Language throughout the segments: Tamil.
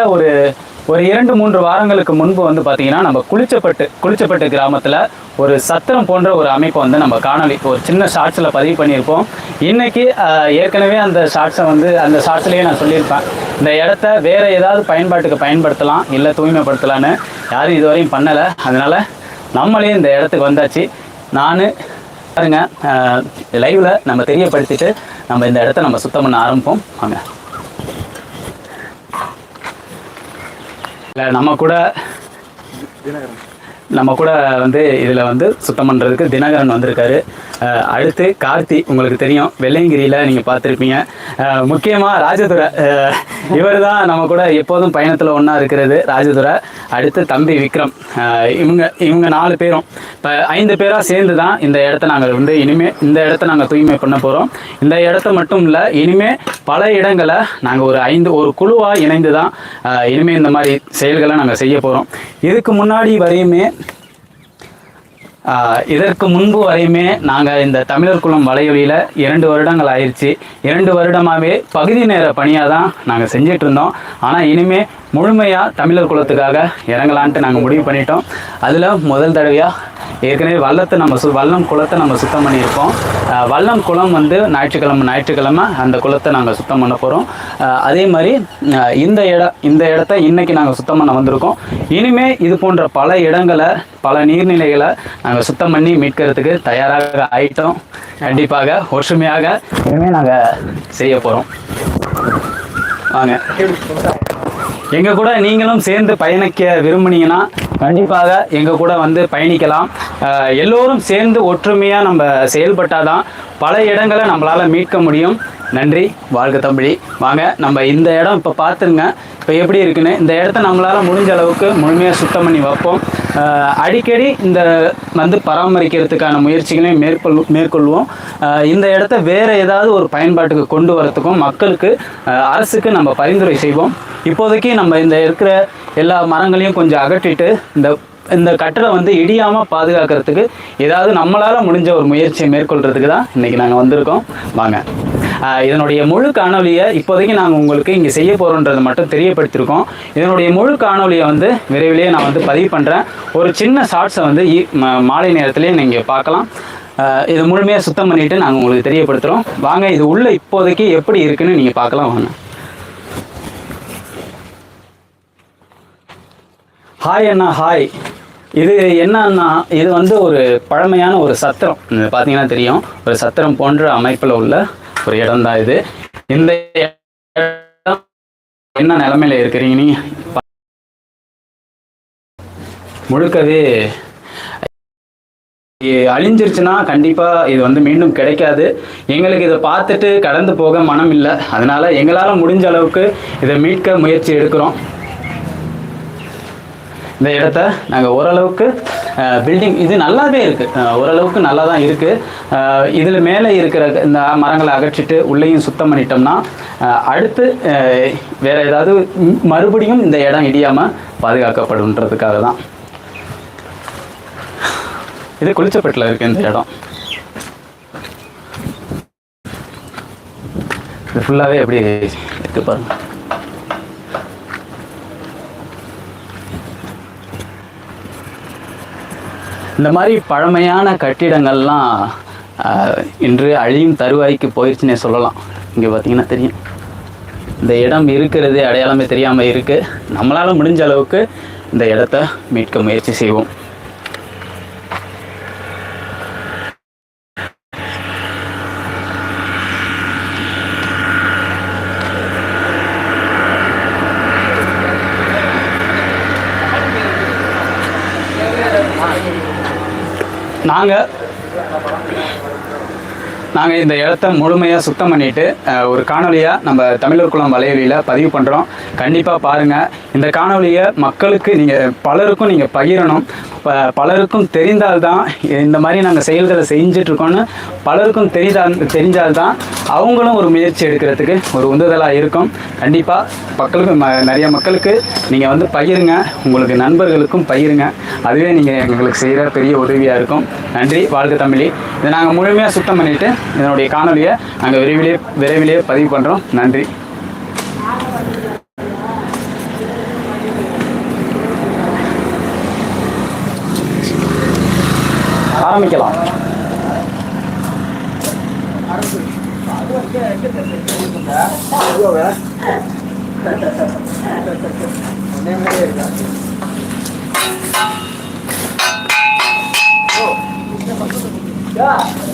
ஒரு ஒரு இரண்டு மூன்று வாரங்களுக்கு முன்பு வந்து பார்த்தீங்கன்னா நம்ம குளிச்சப்பட்டு குளிச்சப்பட்டு கிராமத்தில் ஒரு சத்திரம் போன்ற ஒரு அமைப்பை வந்து நம்ம காணொலி ஒரு சின்ன ஷார்ட்ஸில் பதிவு பண்ணியிருப்போம். இன்னைக்கு ஏற்கனவே அந்த ஷார்ட்ஸை வந்து அந்த ஷார்ட்ஸ்லேயே நான் சொல்லியிருப்பேன். இந்த இடத்த வேற ஏதாவது பயன்பாட்டுக்கு பயன்படுத்தலாம் இல்லை தூய்மைப்படுத்தலான்னு யாரும் இதுவரையும் பண்ணலை. அதனால் நம்மளே இந்த இடத்துக்கு வந்தாச்சு. நான் பாருங்க லைவில் நம்ம தெரியப்படுத்திட்டு நம்ம இந்த இடத்த நம்ம சுத்தம் பண்ண ஆரம்பிப்போம். வாங்க. இல்லை நம்ம கூட நம்ம கூட வந்து இதில் வந்து சுத்தம் பண்ணுறதுக்கு தினகரன் வந்திருக்காரு. அடுத்து கார்த்தி உங்களுக்கு தெரியும். வெள்ளையங்கிரியில் நீங்கள் பார்த்துருப்பீங்க. முக்கியமாக ராஜதுரை. இவர் தான் நம்ம கூட எப்போதும் பயணத்தில் ஒன்றா இருக்கிறது ராஜதுரை. அடுத்து தம்பி விக்ரம். இவங்க இவங்க நாலு பேரும். இப்போ ஐந்து பேராக சேர்ந்து தான் இந்த இடத்த நாங்கள் வந்து இனிமேல் இந்த இடத்த நாங்கள் தூய்மை பண்ண போகிறோம் இந்த இடத்த மட்டும் இல்லை இனிமேல் பல இடங்களை நாங்கள் ஒரு ஐந்து ஒரு குழுவாக இணைந்து தான் இனிமேல் இந்த மாதிரி செயல்களை நாங்கள் செய்ய போகிறோம் இதுக்கு முன்னாடி வரையுமே இதற்கு முன்பு வரையுமே நாங்கள் இந்த தமிழர் குளம் வலையொலியில் இரண்டு வருடங்கள் ஆயிடுச்சு இரண்டு வருடமாகவே பகுதி நேர பணியாக தான் நாங்கள் செஞ்சிட்ருந்தோம் ஆனால் இனிமே முழுமையாக தமிழர் குலத்துக்காக இறங்கலான்ட்டு நாங்கள் முடிவு பண்ணிட்டோம். அதில் முதல் தடவையாக ஏற்கனவே வல்லத்தை நம்ம சு வல்லம் குளத்தை நம்ம சுத்தம் பண்ணியிருக்கோம். வல்லம் குளம் வந்து ஞாயிற்றுக்கிழமை ஞாயிற்றுக்கிழமை அந்த குளத்தை நாங்கள் சுத்தம் பண்ண போகிறோம் அதே மாதிரி இந்த இடம் இந்த இடத்த இன்றைக்கி நாங்கள் சுத்தம் பண்ண வந்திருக்கோம். இனிமேல் இது போன்ற பல இடங்களை பல நீர்நிலைகளை நாங்கள் சுத்தம் பண்ணி மீட்கிறதுக்கு தயாராக ஆயிட்டோம். கண்டிப்பாக ஒற்றுமையாக இனிமேல் நாங்கள் செய்ய போகிறோம் வாங்க. எங்க கூட நீங்களும் சேர்ந்து பயணிக்க விரும்புனீங்கன்னா கண்டிப்பாக எங்க கூட வந்து பயணிக்கலாம். எல்லோரும் சேர்ந்து ஒற்றுமையா நம்ம செயல்பட்டாதான் பல இடங்களை நம்மளால மீட்க முடியும். நன்றி வாழ்க தமிழி வாங்க நம்ம இந்த இடம் இப்போ பார்த்துருங்க இப்போ எப்படி இருக்குன்னு இந்த இடத்த நம்மளால் முடிஞ்ச அளவுக்கு முழுமையாக சுத்தம் பண்ணி வைப்போம். அடிக்கடி இந்த வந்து பராமரிக்கிறதுக்கான முயற்சிகளையும் மேற்கொள் மேற்கொள்வோம். இந்த இடத்த வேறு ஏதாவது ஒரு பயன்பாட்டுக்கு கொண்டு வரத்துக்கும் மக்களுக்கு அரசுக்கு நம்ம பரிந்துரை செய்வோம். இப்போதைக்கு நம்ம இந்த இருக்கிற எல்லா மரங்களையும் கொஞ்சம் அகற்றிட்டு இந்த இந்த கட்டளை வந்து இடியாமல் பாதுகாக்கிறதுக்கு ஏதாவது நம்மளால் முடிஞ்ச ஒரு முயற்சியை மேற்கொள்கிறதுக்கு தான் இன்றைக்கி நாங்கள் வந்திருக்கோம். வாங்க. இதனுடைய முழு காணொலியை இப்போதைக்கு நாங்கள் உங்களுக்கு இங்கே செய்ய போகிறோன்றதை மட்டும் தெரியப்படுத்தியிருக்கோம். இதனுடைய முழு காணொலியை வந்து விரைவிலேயே நான் வந்து பதிவு பண்ணுறேன் ஒரு சின்ன ஷார்ட்ஸை வந்து ஈ- மாலை நேரத்திலேயே நீங்கள் பார்க்கலாம். இதை முழுமையாக சுத்தம் பண்ணிவிட்டு நாங்கள் உங்களுக்கு தெரியப்படுத்துகிறோம் வாங்க இது உள்ளே இப்போதைக்கு எப்படி இருக்குன்னு நீங்கள் பார்க்கலாம் வாங்க. ஹாய் அண்ணா ஹாய் இது என்னன்னா இது வந்து ஒரு பழமையான ஒரு சத்திரம். பார்த்தீங்கன்னா தெரியும். ஒரு சத்திரம் போன்ற அமைப்பில் உள்ள ஒரு இடம் தான் இது. இந்த இடம் என்ன நிலமையில இருக்கிறீங்க நீங்க? முழுக்கவே அழிஞ்சிருச்சுன்னா கண்டிப்பாக இது வந்து மீண்டும் கிடைக்காது. எங்களுக்கு இதை பார்த்துட்டு கடந்து போக மனம் இல்லை. அதனால எங்களால் முடிஞ்ச அளவுக்கு இதை மீட்க முயற்சி எடுக்கிறோம். இந்த இடத்த நாங்கள் ஓரளவுக்கு பில்டிங் இது நல்லாவே இருக்குது ஓரளவுக்கு நல்லா தான் இருக்குது இதில் மேலே இருக்கிற இந்த மரங்களை அகற்றிட்டு உள்ளேயும் சுத்தம் பண்ணிட்டோம்னா அடுத்து வேறு வேற ஏதாவது மறுபடியும் இந்த இடம் இடியாமல் பாதுகாக்கப்படுன்றதுக்காக தான். இது குளிச்சப்பட்டில் இருக்குது இந்த இடம். இது ஃபுல்லாகவே எப்படி இருக்குது பாருங்கள் இந்த மாதிரி பழமையான கட்டிடங்கள்லாம் இன்று அழியும் தருவாய்க்கு போயிடுச்சுன்னே சொல்லலாம். இங்கே பார்த்தீங்கன்னா தெரியும். இந்த இடம் இருக்கிறது அடையாளமே தெரியாமல் இருக்குது நம்மளால் முடிஞ்ச அளவுக்கு இந்த இடத்த மீட்க முயற்சி செய்வோம். நாங்கள் நாங்கள் இந்த இடத்த முழுமையாக சுத்தம் பண்ணிட்டு ஒரு காணொலியாக நம்ம தமிழர் குளம் வலையொலியில் பதிவு பண்ணுறோம் கண்டிப்பாக பாருங்கள் இந்த காணொலியை மக்களுக்கு நீங்கள் பலருக்கும் நீங்கள் பகிரணும். ப பலருக்கும் தெரிந்தால்தான் இந்த மாதிரி நாங்கள் செயல்களை செஞ்சிட்ருக்கோன்னு பலருக்கும் தெரிந்தால் தெரிஞ்சால்தான் அவங்களும் ஒரு முயற்சி எடுக்கிறதுக்கு ஒரு உந்துதலாக இருக்கும். கண்டிப்பாக மக்களுக்கு நிறைய மக்களுக்கு நீங்கள் வந்து பகிருங்க. உங்களுக்கு நண்பர்களுக்கும் பகிருங்க. அதுவே நீங்கள் எங்களுக்கு செய்கிற பெரிய உதவியாக இருக்கும். நன்றி. வாழ்க தமிழி. இதை நாங்கள் முழுமையாக சுத்தம் பண்ணிவிட்டு இதனுடைய காணொலியை நாங்கள் விரைவிலே விரைவிலேயே பதிவு பண்ணுறோம் நன்றி. ஆரம்பிக்கலாம். Yeah.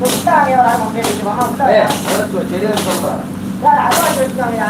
கொட்டாங்க வராங்க அப்படியே சொல்றேன் அதான் வச்சுக்காங்க